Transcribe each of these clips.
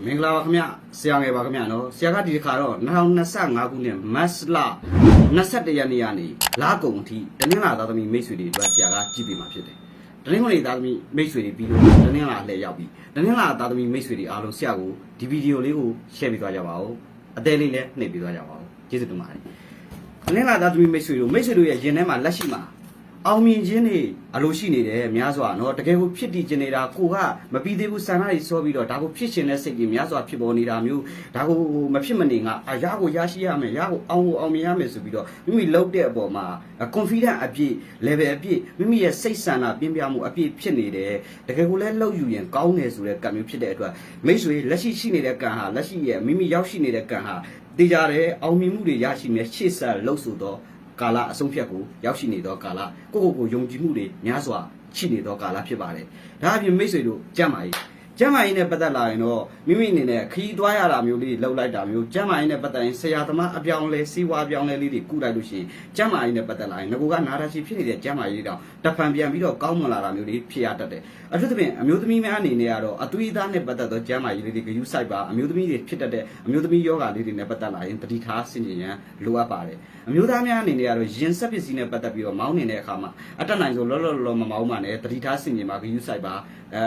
မင်္ဂလာပါခင်ဗျဆရာငယ်ပါခင်ဗျနော်ဆရာကဒီတစ်ခါတော့2025ခုနှစ်မတ်လ21ရက်နေ့ကနေလာကုန်အထိတနင်္လာသားသမီးမိတ်ဆွေတွေအတွက်ဆရာကကြည့်ပေးမှာဖြစ်တယ်တနင်္ဂနွေသားသမီးမိတ်ဆွေတွေပြီးလို့တနင်္လာလှည့်ရောက်ပြီတနင်္လာသားသမီးမိတ်ဆွေတွေအားလုံးဆရာကိုဒီဗီဒီယိုလေးကို share ပေးသွားကြပါဦးအသေးလေးလည်းနှိပ်ပေးသွားကြပါဦးကျေးဇူးတင်ပါတယ်တနင်္လာသားသမီးမိတ်ဆွေတို့မိတ်ဆွေတို့ရဲ့ရင်ထဲမှာလက်ရှိမှာ အောင်မြင်ခြင်းတွေအလိုရှိနေတယ်များစွာနော်တကယ်ကိုဖြစ်တည်ကျင်နေတာကိုကမပြီးသေးဘူးဆန္ဒတွေစောပြီးတော့ဒါကိုဖြစ်ရှင်တဲ့စိတ်တွေများစွာဖြစ်ပေါ်နေတာမျိုးဒါကိုမဖြစ်မနေကအရာကိုရရှိရမယ်ရကိုအောင်ကိုအောင်မြင်ရမယ်ဆိုပြီးတော့မိမိလုပ်တဲ့အပေါ်မှာ confident အပြည့် level အပြည့်မိမိရဲ့စိတ်ဆန္ဒပြင်းပြမှုအပြည့်ဖြစ်နေတယ်တကယ်ကိုလည်းလှုပ်ယူရင်ကောင်းတယ်ဆိုတဲ့ကံမျိုးဖြစ်တဲ့အတွက်မိတ်ဆွေလက်ရှိရှိနေတဲ့ကံဟာလက်ရှိရဲ့မိမိရောက်ရှိနေတဲ့ကံဟာတေးကြတယ်အောင်မြင်မှုတွေရရှိမယ်ရှေ့ဆက်လှုပ်ဆိုတော့ ကာလအဆုံးဖြတ်ကိုရောက်ရှိနေသောကာလကိုယ့်ကိုယ်ကိုယုံကြည်မှုတွေများစွာရှိနေသောကာလဖြစ်ပါတယ်။ဒါအပြင်မိတ်ဆွေတို့ကြမ်းပါ ကြီးကျမ်းမာရေးနဲ့ပတ်သက်လာရင်တော့မိမိအနေနဲ့ခရီးသွားရတာမျိုးလေးလှုပ်လိုက်တာမျိုးကျမ်းမာရေးနဲ့ပတ်သက်ရင်ဆရာသမားအပြောင်းလဲစီးပွားအပြောင်းလဲလေးတွေကုလိုက်လို့ရှိရင်ကျမ်းမာရေးနဲ့ပတ်သက်လာရင်ငကိုကနာတာရှိဖြစ်နေတဲ့ကျမ်းမာရေးတောင်တဖန်ပြန်ပြီးတော့ကောင်းမွန်လာတာမျိုးလေးဖြစ်ရတတ်တယ်အထူးသဖြင့်အမျိုးသမီးများအနေနဲ့ကတော့အသွေးသားနဲ့ပတ်သက်သောကျမ်းမာရေးလေးတွေဂရုစိုက်ပါအမျိုးသမီးတွေဖြစ်တတ်တဲ့အမျိုးသမီးယောဂလေးတွေနဲ့ပတ်သက်လာရင်တတိထားဆင်ခြင်ရန်လိုအပ်ပါတယ်အမျိုးသားများအနေနဲ့ကတော့ရင်ဆက်ပစ္စည်းနဲ့ပတ်သက်ပြီးတော့မောင်းနေတဲ့အခါမှာအတက်နိုင်ဆုံးလောလောလောမမောင်းပါနဲ့တတိထားဆင်ခြင်ပါဂရုစိုက်ပါအဲ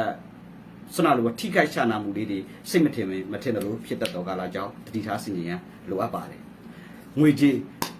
ဆွမ်းနာလိုထိခိုက်ချနာမှုလေးတွေစိတ်မထင်မထင်တယ်လို့ဖြစ်တတ်တော့ကာလကြောင့်တတိထားဆင်ခြင်ရန်လိုအပ်ပါတယ်ငွေကြေး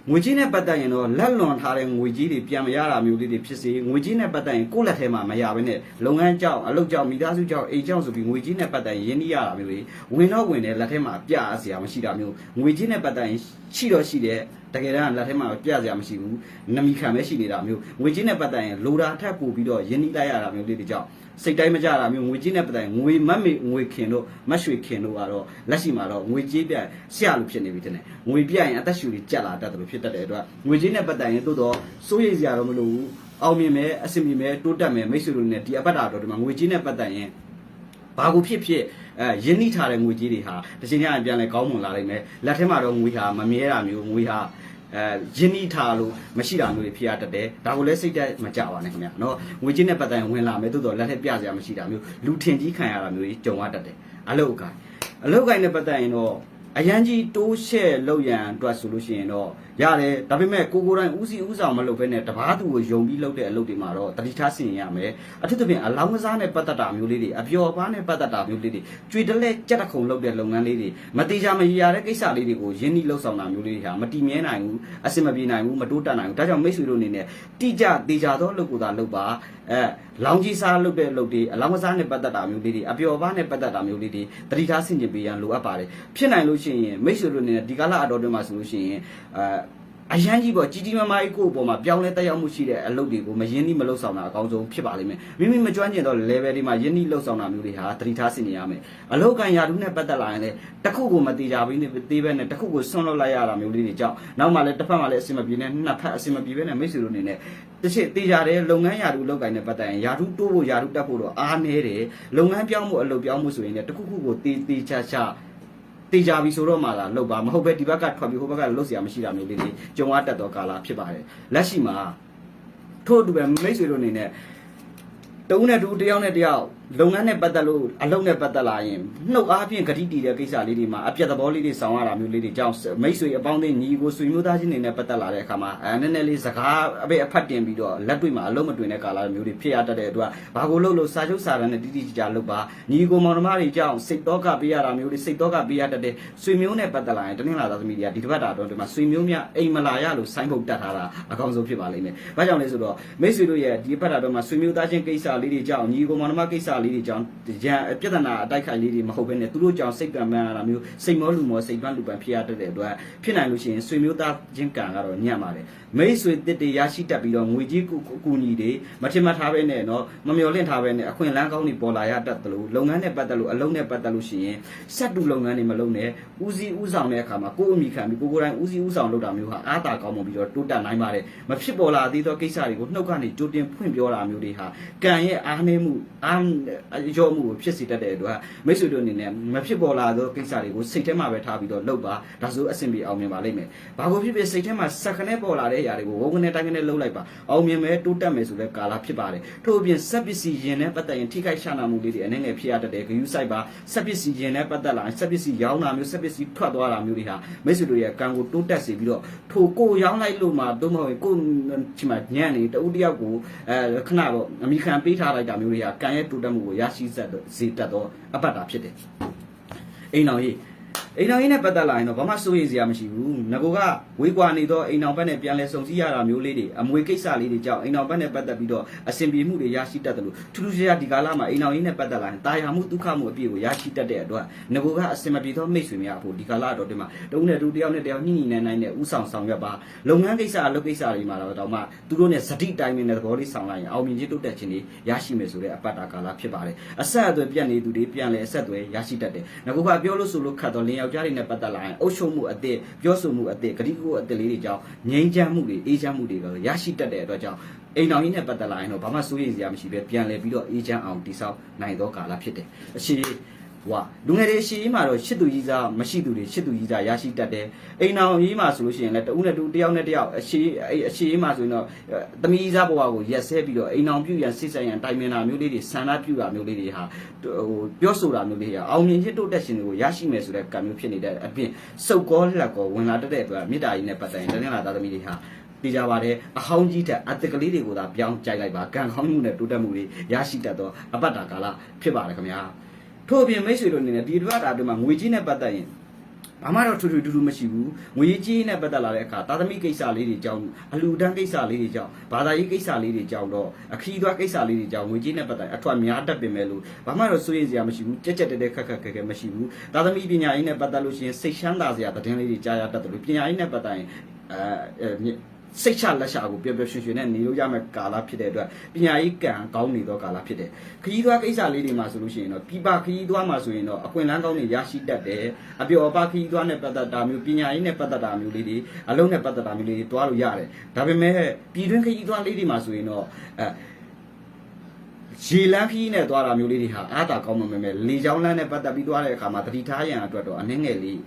ငွေကြေးနဲ့ပတ်သက်ရင်တော့လက်လွန်ထားတဲ့ငွေကြေးတွေပြန်မရတာမျိုးလေးတွေဖြစ်စေငွေကြေးနဲ့ပတ်သက်ရင်ကိုယ့်လက်ထဲမှာမရဘဲနဲ့လုပ်ငန်းကြောင့်အလုပ်ကြောင့်မိသားစုကြောင့်အိမ်ကြောင့်ဆိုပြီးငွေကြေးနဲ့ပတ်သက်ရင်ရင်းနှီးရတာမျိုးတွေဝင်တော့ဝင်တယ်လက်ထဲမှာပြအစရာမရှိတာမျိုးငွေကြေးနဲ့ပတ်သက်ရင်ရှိတော့ရှိတယ် တကယ်တမ်းလက်ထဲမှာပြစရာမရှိဘူးနမီခံပဲရှိနေတာမျိုးငွေကြေးနဲ့ပတ်သက်ရင်လိုတာထပ်ပို့ပြီးတော့ရင်းနှီးလိုက်ရတာမျိုးလေးတွေကြောင့်စိတ်တိုင်းမကြတာမျိုးငွေကြေးနဲ့ပတ်သက်ရင်ငွေမတ်မေငွေခင်တို့မတ်ရွှေခင်တို့ကတော့လက်ရှိမှာတော့ငွေကြေးပြဆရာလိုဖြစ်နေပြီတဲ့ငွေပြရင်အသက်ရှူတွေကြက်လာတတ်တယ်လို့ဖြစ်တတ်တဲ့အတွက်ငွေကြေးနဲ့ပတ်သက်ရင်သို့တော့စိုးရိမ်စရာတော့မလိုဘူးအောင်မြင်မယ်အဆင်ပြေမယ်တိုးတက်မယ်မိတ်ဆွေတို့နဲ့ဒီအပတ်တာတော့ဒီမှာငွေကြေးနဲ့ပတ်သက်ရင် ဘာကိုဖြစ်ဖြစ်အဲရင်းနှီးထားတဲ့ငွေကြေးတွေဟာတစ်ချိန်ကျရင်ပြန်လဲကောင်းမွန်လာနိုင်မယ်လက်ထဲမှာတော့ငွေဟာမမြဲတာမျိုးငွေဟာအဲရင်းနှီးထားလို့မရှိတာမျိုးတွေဖြစ်ရတတ်တယ်ဒါကိုလည်းစိတ်သက်မကြပါနဲ့ခင်ဗျာနော်ငွေချင်းနဲ့ပတ်သက်ရင်ဝင်လာမယ်တိုးတော့လက်ထက်ပြစရာမရှိတာမျိုးလူထင်ကြီးခံရတာမျိုးတွေကြုံရတတ်တယ်အလုတ်အကိုင်းအလုတ်အကိုင်းနဲ့ပတ်သက်ရင်တော့ အရန်ကြီးတိုးရှဲ့လောက်ရန်အတွက်ဆိုလို့ရှိရင်တော့ရတယ်ဒါပေမဲ့ကိုကိုယ်တိုင်ဦးစီးဦးဆောင်မလုပ်ဘဲနဲ့တပားသူကိုယုံပြီးလုပ်တဲ့အလုပ်တွေမှာတော့တတိထားဆင်ရမယ်အထူးသဖြင့်အလောင်းကစားနဲ့ပတ်သက်တာမျိုးလေးတွေအပျော်ပါးနဲ့ပတ်သက်တာမျိုးလေးတွေကြွေတလဲကြက်တခုံလုပ်တဲ့လုပ်ငန်းလေးတွေမတိကြမရရတဲ့ကိစ္စလေးတွေကိုရင်းနှီးလှုပ်ဆောင်တာမျိုးလေးတွေဟာမတိမြဲနိုင်ဘူးအဆင်မပြေနိုင်ဘူးမတိုးတက်နိုင်ဘူးဒါကြောင့်မိတ်ဆွေတို့အနေနဲ့တိကျတေချာသောလုပ်ကိုသာလုပ်ပါအဲ လောင်ကြီးစားလုပ်တဲ့လုပ်တွေအလောင်းကစားနဲ့ပတ်သက်တာမျိုးလေးတွေအပျော်ပါးနဲ့ပတ်သက်တာမျိုးလေးတွေတတိထားဆင်ကျင်ပေးရန်လိုအပ်ပါတယ်ဖြစ်နိုင်လို့ရှိရင်မိတ်ဆွေတို့အနေနဲ့ဒီကာလအတော်တွင်မှာဆိုလို့ရှိရင်အဲ အရန်ကြီးပေါ့ကြီးကြီးမားမားကြီးကိုယ့်အပေါ်မှာပြောင်းလဲတက်ရောက်မှုရှိတဲ့အလုပ်တွေကိုမရင်းနှီးမလုပ်ဆောင်တာအကောင်းဆုံးဖြစ်ပါလိမ့်မယ်မိမိမကျွမ်းကျင်တော့ level တွေမှာရင်းနှီးလုပ်ဆောင်တာမျိုးတွေဟာတတိထားဆင်နေရမယ်အလုပ်ကန်ရာထူးနဲ့ပတ်သက်လာရင်လည်းတစ်ခုကိုမတိကြဘဲနဲ့သေးပဲနဲ့တစ်ခုကိုဆွန့်လွတ်လိုက်ရတာမျိုးလေးတွေကြောင့်နောက်မှလည်းတစ်ဖက်မှလည်းအဆင်မပြေနဲ့နှစ်ဖက်အဆင်မပြေပဲနဲ့မိတ်ဆွေတို့အနေနဲ့တစ်ချက်တေးကြတယ်လုပ်ငန်းရာထူးလုပ်ကိုင်နဲ့ပတ်သက်ရင်ရာထူးတိုးဖို့ရာထူးတက်ဖို့တော့အားနည်းတယ်လုပ်ငန်းပြောင်းမှုအလုပ်ပြောင်းမှုဆိုရင်လည်းတစ်ခုခုကိုတေးတေးချာချာ တေချာပြီဆိုတော့မှလာလောက်ပါမဟုတ်ပဲဒီဘက်ကထွက်ပြီးဟိုဘက်ကလှုပ်เสียမရှိတာမျိုးလေးတွေကြုံရတတ်သောကာလဖြစ်ပါတယ်လက်ရှိမှာထို့အတူပဲမိတ်ဆွေတို့အနေနဲ့တုံးနဲ့တူတယောက်နဲ့တယောက် လုပ်ငန်းနဲ့ပတ်သက်လို့အလုပ်နဲ့ပတ်သက်လာရင်နှုတ်အားဖြင့်ဂတိတည်တဲ့ကိစ္စလေးတွေမှာအပြတ်သဘောလေးတွေဆောင်ရတာမျိုးလေးတွေကြောင့်မိတ်ဆွေအပေါင်းအသင်းညီကိုဆွေမျိုးသားချင်းတွေနဲ့ပတ်သက်လာတဲ့အခါမှာအဲနည်းနည်းလေးစကားအပိအဖတ်တင်ပြီးတော့လက်တွေ့မှာအလုံးမတွင်တဲ့ကာလမျိုးတွေဖြစ်ရတတ်တဲ့အတွက်ဘာကိုလုပ်လို့စာချုပ်စာတမ်းနဲ့တိတိကျကျလုပ်ပါညီကိုမောင်နှမတွေကြောင့်စိတ်တော့ကပေးရတာမျိုးတွေစိတ်တော့ကပေးရတတ်တဲ့ဆွေမျိုးနဲ့ပတ်သက်လာရင်တနင်္လာသားသမီးတွေကဒီတစ်ပတ်တာတော့ဒီမှာဆွေမျိုးများအိမ်မလာရလို့ဆိုင်းဖို့တတ်ထားတာအကောင်းဆုံးဖြစ်ပါလိမ့်မယ်။ဘာကြောင့်လဲဆိုတော့မိတ်ဆွေတို့ရဲ့ဒီတစ်ပတ်တာတော့မှာဆွေမျိုးသားချင်းကိစ္စလေးတွေကြောင့်ညီကိုမောင်နှမကိစ္စလေးတွေကြောင့်ရန်ပြဿနာအတိုက်ခိုက်လေးတွေမဟုတ်ဘဲနဲ့သူတို့ကြောင့်စိတ်ကံမှန်းရတာမျိုးစိတ်မောလူမောစိတ်ပန်းလူပန်းဖြစ်ရတတ်တဲ့အတွက်ဖြစ်နိုင်လို့ရှိရင်ဆွေမျိုးသားချင်းကံကတော့ညံ့ပါတယ်။မိတ်ဆွေတစ်တွေရရှိတတ်ပြီးတော့ငွေကြီးကူကူညီတွေမထင်မှတ်ထားပဲနဲ့နော်မမျော်လင့်ထားပဲနဲ့အခွင့်အလမ်းကောင်းတွေပေါ်လာရတတ်တယ်လို့လုပ်ငန်းနဲ့ပတ်သက်လို့အလုံးနဲ့ပတ်သက်လို့ရှိရင်စက်တူလုပ်ငန်းတွေမလုပ်နဲ့ဦးစီးဦးဆောင်တဲ့အခါမှာကိုယ်အမိခံပြီးကိုကိုယ်တိုင်ဦးစီးဦးဆောင်လုပ်တာမျိုးဟာအားသာကောင်းမှုပြီးတော့တိုးတက်နိုင်ပါတယ်မဖြစ်ပေါ်လာသေးသောကိစ္စတွေကိုနှုတ်ကနေကြိုတင်ဖွင့်ပြောတာမျိုးတွေဟာကံရဲ့အားနည်းမှုအားအကျော်မှုကိုဖြစ်စေတတ်တဲ့အတွက်မိတ်ဆွေတို့အနေနဲ့မဖြစ်ပေါ်လာသောကိစ္စတွေကိုစိတ်ထဲမှာပဲထားပြီးတော့လုပ်ပါဒါဆိုအဆင်ပြေအောင်မြင်ပါလိမ့်မယ်ဘာကိုဖြစ်ဖြစ်စိတ်ထဲမှာစက္ကနဲ့ပေါ်လာတဲ့အရာတွေကိုဝုန်းကနေတိုင်းကနေလှုပ်လိုက်ပါအောင်မြင်မယ်တိုးတက်မယ်ဆိုတဲ့ကာလဖြစ်ပါတယ်ထို့အပြင်စက်ပစ္စည်းရင်နဲ့ပတ်သက်ရင်ထိခိုက်ရှာနာမှုလေးတွေအနေငယ်ဖြစ်ရတတ်တယ်ဂယူးဆိုင်ပါစက်ပစ္စည်းရင်နဲ့ပတ်သက်လာရင်စက်ပစ္စည်းရောင်းတာမျိုးစက်ပစ္စည်းထွက်သွားတာမျိုးတွေဟာမိတ်ဆွေတို့ရဲ့ကံကိုတိုးတက်စေပြီးတော့ထိုကိုရောင်းလိုက်လို့မှတော့မဟုတ်ရင်ကိုချီမှာညံ့နေတဦးတယောက်ကိုအဲခဏတော့အမိခံပေးထားလိုက်တာမျိုးတွေဟာကံရဲ့တိုးတက်မှုကိုရရှိစေစေတတ်သောအပတ်တာဖြစ်တယ်အိမ်တော်ကြီး အိမ်တော်ကြီးနဲ့ပတ်သက်လာရင်တော့ဘာမှစိုးရိမ်စရာမရှိဘူးငကိုကဝေးကွာနေသောအိမ်တော်ဘက်နဲ့ပြန်လဲစုံစည်းရတာမျိုးလေးတွေအမွေကိစ္စလေးတွေကြောင့်အိမ်တော်ဘက်နဲ့ပတ်သက်ပြီးတော့အဆင်ပြေမှုတွေရရှိတတ်တယ်လို့ထူးထူးခြားခြားဒီကာလမှာအိမ်တော်ကြီးနဲ့ပတ်သက်လာရင်တာယာမှုဒုက္ခမှုအပြည့်ကိုရရှိတတ်တဲ့အတွက်ငကိုကအဆင်မပြေသောမိတ်ဆွေများဖို့ဒီကာလတော့ဒီမှာတုံးနဲ့တူတယောက်နဲ့တယောက်ညှိညှိနှိုင်းနှိုင်းနဲ့ဥဆောင်ဆောင်ရွက်ပါလုပ်ငန်းကိစ္စအလုပ်ကိစ္စတွေမှာတော့တော့မှသူတို့နဲ့စတိတိုင်းနဲ့သဘောလေးဆောင်လိုက်ရင်အောင်မြင်ခြင်းတိုးတက်ခြင်းတွေရရှိမယ်ဆိုတဲ့အပတ်တာကာလဖြစ်ပါတယ်အဆက်အသွယ်ပြတ်နေသူတွေပြန်လဲအဆက်အသွယ်ရရှိတတ်တယ်ငကိုကပြောလို့ဆိုလို့ခတ်တော့လင်းယောက်ျားတွေနဲ့ပတ်သက်လာရင်အုပ်ချုပ်မှုအသစ်ပြောဆိုမှုအသစ်ဂတိကိုအသစ်လေးတွေကြောင့်ငြိမ်းချမ်းမှုတွေအေးချမ်းမှုတွေကရရှိတတ်တဲ့အတွက်ကြောင့်အိမ်တော်ကြီးနဲ့ပတ်သက်လာရင်တော့ဘာမှစိုးရိမ်စရာမရှိပဲပြန်လဲပြီးတော့အေးချမ်းအောင်တည်ဆောက်နိုင်သောကာလဖြစ်တယ်အရှိ ဟွာလူငယ်တွေအရှိကြီးမှာတော့ရှစ်သူကြီးစားမရှိသူတွေရှစ်သူကြီးစားရရှိတတ်တယ်အိမ်တော်ကြီးမှာဆိုလို့ရှိရင်လည်းတဦးနဲ့တူတယောက်နဲ့တယောက်အရှိအဲ့အရှိကြီးမှာဆိုရင်တော့တမီးစားဘဝကိုရက်ဆဲပြီးတော့အိမ်တော်ပြုရန်စိတ်ဆိုင်ရန်တိုင်ပင်တာမျိုးလေးတွေဆန္ဒပြုတာမျိုးလေးတွေဟာဟိုပြောဆိုတာမျိုးလေးတွေဟာအောင်မြင်ခြင်းတိုးတက်ခြင်းတွေကိုရရှိမယ်ဆိုတဲ့ကံမျိုးဖြစ်နေတဲ့အပြင်စုပ်ကောလက်ကောဝင်လာတတ်တဲ့အတွက်မေတ္တာကြီးနဲ့ပတ်သက်ရင်တနင်္လာသားသမီးတွေဟာပြကြပါတယ်အဟောင်းကြီးတဲ့အတက်ကလေးတွေကိုသာပြောင်းကြိုက်လိုက်ပါကံကောင်းမှုနဲ့တိုးတက်မှုတွေရရှိတတ်သောအပတ်တာကာလဖြစ်ပါတယ်ခင်ဗျာ ထို့အပြင်မိတ်ဆွေတို့အနေနဲ့ဒီတစ်ပတ်တာအတွင်းမှာငွေကြီးနဲ့ပတ်သက်ရင်ဘာမှတော့ထူးထူးထူးထူးမရှိဘူးငွေကြီးနဲ့ပတ်သက်လာတဲ့အခါသာသမီကိစ္စလေးတွေကြောင့်အလူတန်းကိစ္စလေးတွေကြောင့်ဘာသာရေးကိစ္စလေးတွေကြောင့်တော့အခီးသွားကိစ္စလေးတွေကြောင့်ငွေကြီးနဲ့ပတ်သက်အထွတ်များတတ်ပင်မဲ့လို့ဘာမှတော့စိုးရိမ်စရာမရှိဘူးကြက်ကြက်တဲတဲခက်ခက်ခဲခဲမရှိဘူးသာသမီပညာရေးနဲ့ပတ်သက်လို့ရှိရင်စိတ်ချမ်းသာစရာသတင်းလေးတွေကြားရတတ်တယ်လို့ပညာရေးနဲ့ပတ်သက်ရင်အဲ စိတ်ချလက်ချကိုပျော်ပျော်ရွှင်ရွှင်နဲ့နေလို့ရမယ့်ကာလဖြစ်တဲ့အတွက်ပညာရေးကံကောင်းနေသောကာလဖြစ်တယ်။ခရီးသွားကိစ္စလေးတွေမှာဆိုလို့ရှိရင်တော့ပြပခရီးသွားမှာဆိုရင်တော့အခွင့်အလမ်းကောင်းတွေရရှိတတ်တယ်။အပျော်အပါခရီးသွားနဲ့ပတ်သက်တာမျိုးပညာရေးနဲ့ပတ်သက်တာမျိုးလေးတွေအလုံးနဲ့ပတ်သက်တာမျိုးလေးတွေတွားလို့ရတယ်။ဒါပေမဲ့ပြည်တွင်းခရီးသွားလေးတွေမှာဆိုရင်တော့အဲရေလန်းခီးနဲ့သွားတာမျိုးလေးတွေဟာအားတာကောင်းမှမယ်မယ်လေချောင်းလန်းနဲ့ပတ်သက်ပြီးသွားတဲ့အခါမှာတတိထားရန်အတွက်တော့အနှင်းငယ်လေး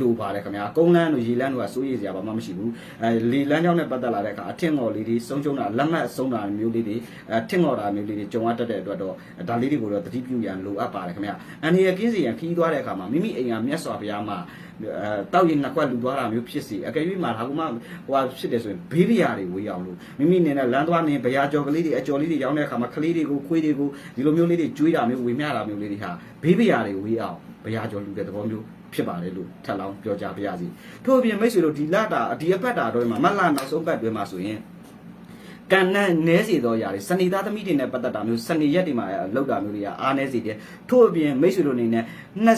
လိုပါတယ်ခင်ဗျာကုန်းလန်းတို့ရေလန်းတို့ကစိုးရိမ်စရာဘာမှမရှိဘူးအဲလေလန်းကြောင်းနဲ့ပတ်သက်လာတဲ့အခါအထင်ငေါ်လေးတွေဆုံးရှုံးတာလက်မှတ်ဆုံးတာမျိုးလေးတွေအဲထင်ငေါ်တာမျိုးလေးတွေကြုံရတတ်တဲ့အတွက်တော့ဒါလေးတွေကိုတော့တတိပြုရန်လိုအပ်ပါတယ်ခင်ဗျာအန်ဒီရကင်းစီရန်ခီးသွားတဲ့အခါမှာမိမိအိမ်ကမြတ်စွာဘုရားမှာအဲတောက်ရင်နှစ်ခွက်လူသွားတာမျိုးဖြစ်စီအကယ်၍မှာဒါကမှဟိုဟာဖြစ်တယ်ဆိုရင်ဘေးဗျာတွေဝေးအောင်လို့မိမိနေနဲ့လမ်းသွားနေဗျာကြော်ကလေးတွေအကြော်လေးတွေရောင်းတဲ့အခါမှာကလေးတွေကိုခွေးတွေကိုဒီလိုမျိုးလေးတွေကျွေးတာမျိုးဝေမျှတာမျိုးလေးတွေဟာဘေးဗျာတွေဝေးအောင်ဗျာကြော်လူတဲ့သဘောမျိုး ဖြစ်ပါတယ်လို့ထပ်လောင်းပြောကြပါရစေထို့အပြင်မိတ်ဆွေတို့ဒီလတာဒီအပတ်တာတော့မှာမတ်လနောက်ဆုံးပတ်တွင်မှာဆိုရင်ကံနဲ့နဲစီသောຢာတွေစနေသားသမီးတွေနဲ့ပတ်သက်တာမျိုးစနေရက်တွေမှာလောက်တာမျိုးတွေကအားနဲစီတယ်ထို့အပြင်မိတ်ဆွေတို့အနေနဲ့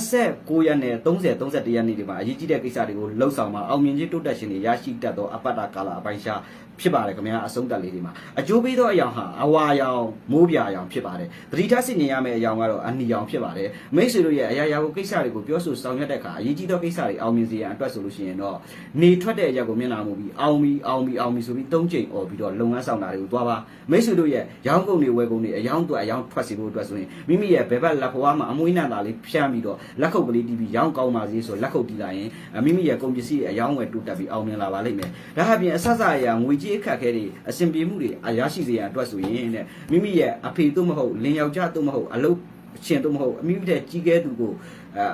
29ရက်နဲ့30 31ရက်နေ့တွေမှာအရေးကြီးတဲ့ကိစ္စတွေကိုလှုပ်ဆောင်မှာအောင်မြင်ခြင်းတိုးတက်ခြင်းတွေရရှိတတ်သောအပတ်တာကာလအပိုင်းရှားဖြစ်ပါတယ်ခင်ဗျာအဆုံးတက်လေးတွေမှာအကျိုးပေးသောအယောင်ဟာအဝါရောင်မိုးပြာရောင်ဖြစ်ပါတယ်သတိထားဆင်ញင်ရမယ့်အယောင်ကတော့အနီရောင်ဖြစ်ပါတယ်မိတ်ဆွေတို့ရဲ့အရာရာကိုကိစ္စတွေကိုပြောဆိုဆောင်ရွက်တဲ့အခါအရေးကြီးသောကိစ္စတွေအောင်မြင်စေရန်အတွက်ဆိုလို့ရှိရင်တော့နေထွက်တဲ့အရာကိုမျက်နှာမူပြီးအောင်ပြီးအောင်ပြီးအောင်ပြီးဆိုပြီး၃ချိန်អော်ပြီးတော့လုပ်ငန်းဆောင်တာတွေကိုသွားပါမိတ်ဆွေတို့ရဲ့ရောင်းကုန်တွေဝယ်ကုန်တွေအယောင်တွေအယောင်ထွက်စီဖို့အတွက်ဆိုရင်မိမိရဲ့ဘယ်ဘက်လက်ဖွားမှာအမွှေးနံတာလေးဖြန်းပြီးတော့လက်ခုပ်ကလေးတီးပြီးရောင်းကောင်းပါစေဆိုလက်ခုပ်တီးလိုက်ရင်မိမိရဲ့ကုန်ပစ္စည်းအယောင်ဝယ်တိုးတက်ပြီးအောင်မြင်လာပါလိမ့်မယ်ဒါဟာပြင်အဆက်ဆက်အရာငွေကြေးအခက်အခဲတွေအဆင်ပြေမှုတွေအရရှိစေရန်အတွက်ဆိုရင်တဲ့မိမိရဲ့အဖေတို့မဟုတ်လင်ယောက်ျားတို့မဟုတ်အလုပ်ရှင်တို့မဟုတ်အမိမိတဲ့ကြီးကဲသူကိုအဲ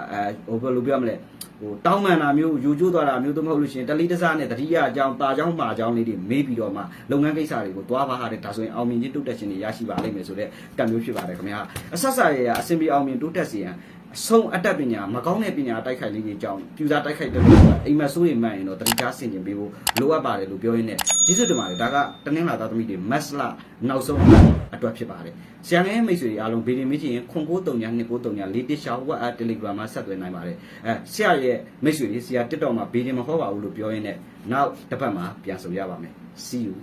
အဲဟိုဘယ်လိုပြောမလဲဟိုတောင်းမှန်တာမျိုးယူကျိုးသွားတာမျိုးတို့မဟုတ်လို့ရှိရင်တလိတစားနဲ့တတိယအကြောင်းတာအကြောင်းမှာအကြောင်းလေးတွေမေးပြီးတော့မှလုပ်ငန်းကိစ္စတွေကိုတွားပါဟာတဲ့ဒါဆိုရင်အောင်မြင်ခြင်းတိုးတက်ခြင်းတွေရရှိပါလိမ့်မယ်ဆိုတဲ့ကံမျိုးဖြစ်ပါတယ်ခင်ဗျာအဆက်ဆက်ရရအဆင်ပြေအောင်မြင်တိုးတက်စေရန် အဆုံးအတတ်ပညာမကောင်းတဲ့ပညာတိုက်ခိုက်လေးတွေကြောင့်ပြူစားတိုက်ခိုက်တဲ့လူကအိမ်မဆိုးရင်မှန်ရင်တော့တတိကားဆင်ကျင်ပေးဖို့လိုအပ်ပါတယ်လို့ပြောရင်းနဲ့ကျေးဇူးတင်ပါတယ်ဒါကတနင်္လာသားသမီးတွေမက်စလာနောက်ဆုံးအတွက်ဖြစ်ပါတယ်ဆရာငယ်မိတ်ဆွေတွေအားလုံးဗီဒီယိုမင်းချင်းခွန်ကိုတုံညာနှစ်ကိုတုံညာလေးတစ်ရှောင်းဝက်အတယ်လီဂရမ်မှာဆက်သွယ်နိုင်ပါတယ်အဲဆရာရဲ့မိတ်ဆွေတွေဆရာ TikTok မှာဗီဒီယိုမဟောပါဘူးလို့ပြောရင်းနဲ့နောက်တစ်ပတ်မှာပြန်ဆိုရပါမယ် see you